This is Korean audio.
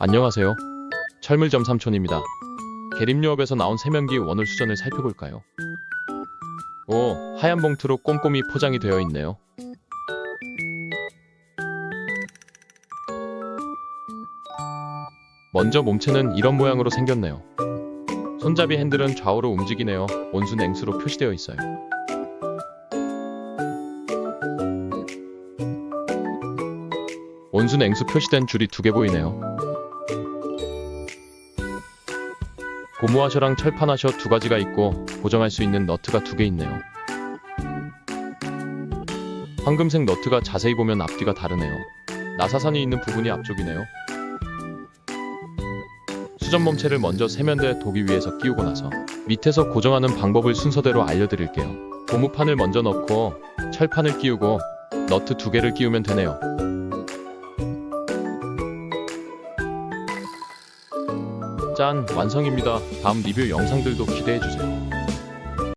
안녕하세요. 철물점 삼촌입니다. 계림유업에서 나온 세면기 원울 수전을 살펴볼까요? 오, 하얀 봉투로 꼼꼼히 포장이 되어 있네요. 먼저 몸체는 이런 모양으로 생겼네요. 손잡이 핸들은 좌우로 움직이네요. 온수 냉수로 표시되어 있어요. 온수 냉수 표시된 줄이 두 개 보이네요. 고무화셔랑 철판화셔 두 가지가 있고 고정할 수 있는 너트가 두 개 있네요. 황금색 너트가 자세히 보면 앞뒤가 다르네요. 나사선이 있는 부분이 앞쪽이네요. 수전 몸체를 먼저 세면대 도기 위에서 끼우고 나서 밑에서 고정하는 방법을 순서대로 알려드릴게요. 고무판을 먼저 넣고 철판을 끼우고 너트 두 개를 끼우면 되네요. 짠 완성입니다. 다음 리뷰 영상들도 기대해주세요.